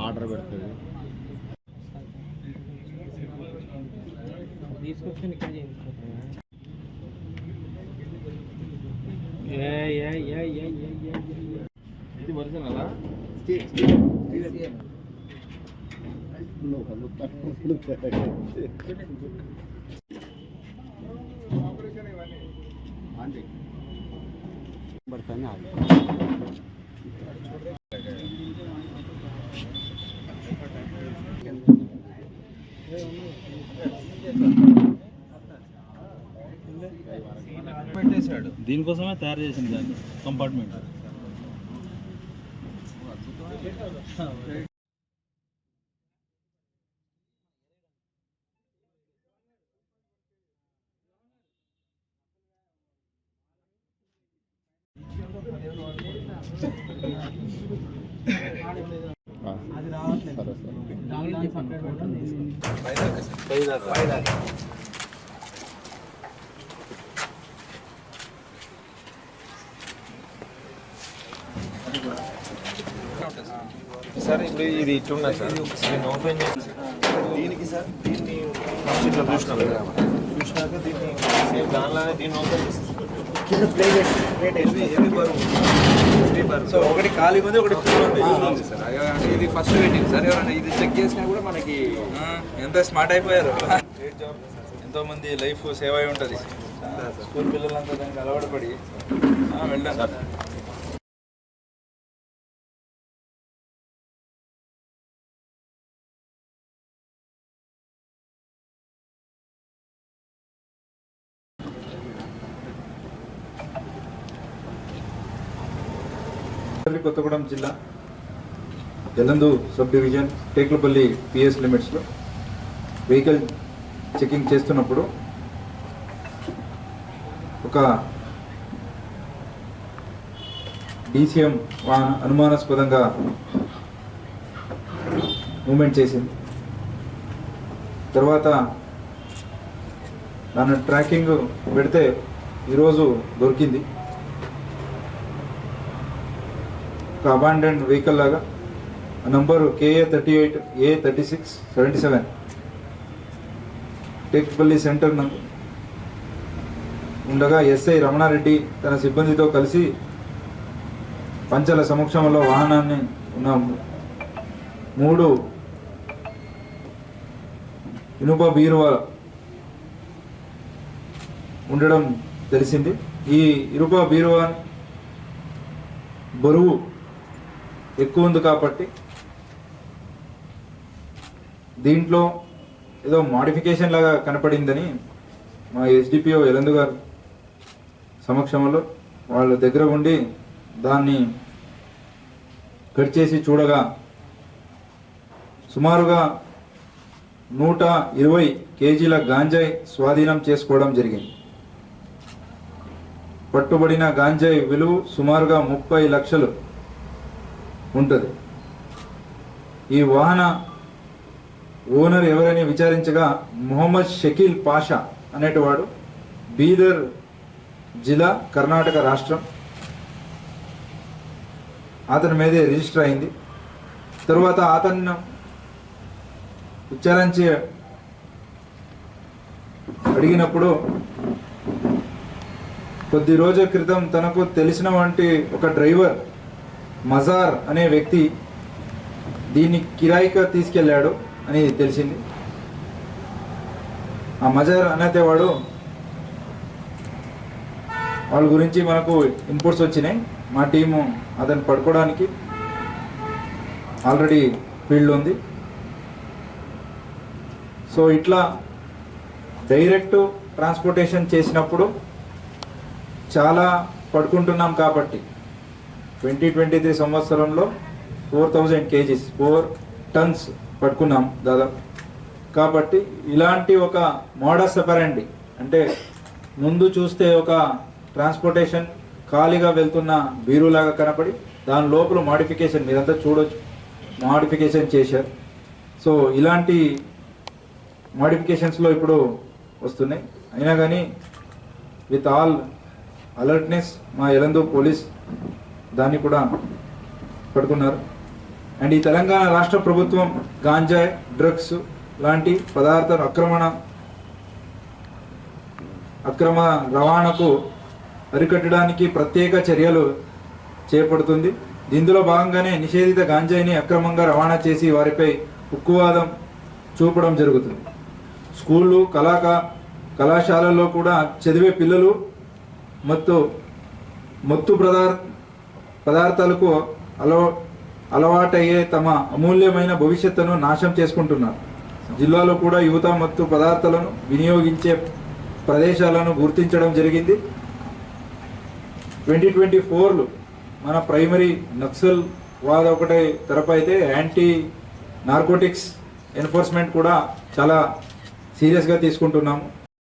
Order పెడుతుంది తీసుకొచ్చి ఇక్కడ చేయించుకుంటాను ఏ ఏ ఏ ఏ ఏ ఏ ఇది ఒరిజినలా పడతానే ఆగి పెట్టేశాడు దీనికోసమే తయారు చేసింది దాన్ని కంపార్ట్మెంట్ సరే సరే దాని పక్కన పెట్టండి సార్ ఇప్పుడు ఇది ఇట్లున్నా సార్ దీన్ని ఓపెన్ చేసి దీనికి సార్ దీన్ని ఫస్ట్ ఇట్లా చూసినాం కదా చూసినాక దీన్ని సేమ్ దానిలోనే దీన్ని ఓపెన్ చేసి కింద బరువు? సో ఒకటి ఖాళీగా ఉంది ఒకటి ఇది ఫస్ట్ పెట్టింది సార్. ఎవరైనా ఇది చెక్ చేసినా కూడా మనకి ఎంత స్మార్ట్ అయిపోయారు. ఎంతో మంది లైఫ్ సేవ్ అయి ఉంటుంది. స్కూల్ పిల్లలంతా దానికి అలవాటు పడి. ఆ, కొత్తగూడెం జిల్లా జలందు సబ్ డివిజన్ టేకులపల్లి పిఎస్ లిమిట్స్లో వెహికల్ చెకింగ్ చేస్తున్నప్పుడు ఒక డీసీఎం వాహన అనుమానాస్పదంగా మూమెంట్ చేసింది. తర్వాత దాని ట్రాకింగ్ పెడితే ఈరోజు దొరికింది. ఒక అబాండెంట్ వెహికల్ లాగా. Number KA thirty eight A thirty six seventy seven Tekpalli centre నందు ఉండగా ఎస్ఐ రమణారెడ్డి తన సిబ్బందితో కలిసి పంచల సమక్షంలో వాహనాన్ని ఉన్న మూడు ఇనుప బీరువా ఉండడం తెలిసింది. ఈ ఇనుప బీరువా బరువు ఎక్కువ ఉంది కాబట్టి దీంట్లో ఏదో మాడిఫికేషన్ లాగా కనపడిందని మా ఎస్డిపిఓ ఎలందు గారు సమక్షంలో వాళ్ళ దగ్గర ఉండి దాన్ని కట్ చేసి చూడగా సుమారుగా నూట ఇరవై కేజీల గాంజాయి స్వాధీనం చేసుకోవడం జరిగింది. పట్టుబడిన గాంజాయి విలువ సుమారుగా ముప్పై లక్షలు. ఉంటుంది. ఈ వాహన ఓనర్ ఎవరని విచారించగా మొహమ్మద్ షకీల్ పాషా అనేటివాడు బీదర్ జిల్లా కర్ణాటక రాష్ట్రం. అతని మీదే రిజిస్టర్ అయింది. తరువాత అతన్ని విచారించి అడిగినప్పుడు కొద్ది రోజుల క్రితం తనకు తెలిసిన వంటి ఒక డ్రైవర్ మజార్ అనే వ్యక్తి దీన్ని కిరాయిగా తీసుకెళ్ళాడు అని తెలిసింది. ఆ మజార్ అనేవాడు వాళ్ళ గురించి మనకు ఇన్పుట్స్ వచ్చినాయి. మా టీము అతను పడుకోవడానికి ఆల్రెడీ ఫీల్డ్ ఉంది. సో ఇట్లా డైరెక్ట్ ట్రాన్స్పోర్టేషన్ చేసినప్పుడు చాలా పడుకుంటున్నాం కాబట్టి ట్వంటీ ట్వంటీ త్రీ సంవత్సరంలో four thousand KGs four tons పట్టుకున్నాం దాదాపు. కాబట్టి ఇలాంటి ఒక మోడస్ అపరెండి అంటే ముందు చూస్తే ఒక ట్రాన్స్పోర్టేషన్ ఖాళీగా వెళ్తున్న బీరులాగా కనపడి దాని లోపల మాడిఫికేషన్ మీరంతా చూడొచ్చు. మాడిఫికేషన్ చేశారు. సో ఇలాంటి మాడిఫికేషన్స్లో ఇప్పుడు వస్తున్నాయి. అయినా కానీ విత్ ఆల్ అలర్ట్నెస్ మా ఎలందు పోలీస్ దాన్ని కూడా పట్టుకున్నారు అండ్ ఈ తెలంగాణ రాష్ట్ర ప్రభుత్వం గాంజాయ్ డ్రగ్స్ లాంటి పదార్థాలు అక్రమణ అక్రమ రవాణాకు అరికట్టడానికి ప్రత్యేక చర్యలు చేపడుతుంది. ఇందులో భాగంగానే నిషేధిత గాంజాయిని అక్రమంగా రవాణా చేసి వారిపై ఉక్కువాదం చూపడం జరుగుతుంది. స్కూళ్ళు కళాక కళాశాలల్లో కూడా చదివే పిల్లలు మత్తు మత్తు పదార్థ పదార్థాలకు అలవ అలవాటయ్యే తమ అమూల్యమైన భవిష్యత్తును నాశనం చేసుకుంటున్నారు. జిల్లాలో కూడా యువత మత్తు పదార్థాలను వినియోగించే ప్రదేశాలను గుర్తించడం జరిగింది. ట్వంటీ ట్వంటీ ఫోర్లు మన ప్రైమరీ నక్సల్ వాద ఒకటే తరపు అయితే యాంటీ నార్కోటిక్స్ ఎన్ఫోర్స్మెంట్ కూడా చాలా సీరియస్గా తీసుకుంటున్నాము.